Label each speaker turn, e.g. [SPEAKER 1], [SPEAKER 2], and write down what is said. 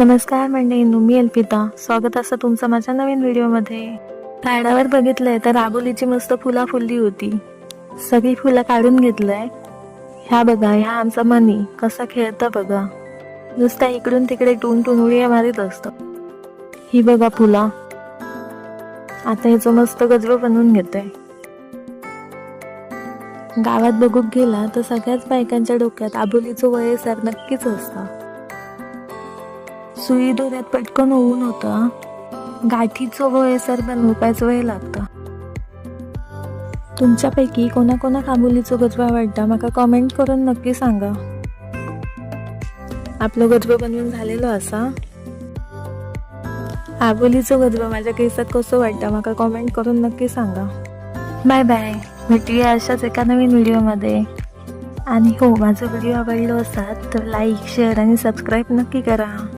[SPEAKER 1] नमस्कार मंडळी मी अल्पिता. स्वागत असं तुमचं माझ्या नवीन व्हिडिओमध्ये. झाडावर बघितलंय तर राबोलीची मस्त फुला फुलली होती. सगळी फुलं काढून घेतलंय. ह्या बघा ह्या आमचा मनी. कसा खेळतं बघा. नुसत्या इकडून तिकडे टून टून उड्या मारीत असतं. ही बघा फुला. आता ह्याचं मस्त गजबं बनवून घेतोय. गावात बघूक गेला तर सगळ्याच बायकांच्या डोक्यात आबोलीचं वय सर नक्कीच असतं. सुई दोऱ्यात पटकन होऊन होतं गाठीचं वय सर बनवपायचं वय लागतं. तुमच्यापैकी कोणाकोणा आबोलीचो गजबा आवडता माका कमेंट करून नक्की सांगा. आपलं गजबं बनवून झालेलो असा आबोलीचं गजबं माझ्या केसात कसं वाटतं माका कमेंट करून नक्की सांगा. बाय बाय भेटूया अशाच एका नवीन व्हिडिओमध्ये. आणि हो माझा व्हिडिओ आवडलो असाल तर लाईक शेअर आणि सबस्क्राईब नक्की करा.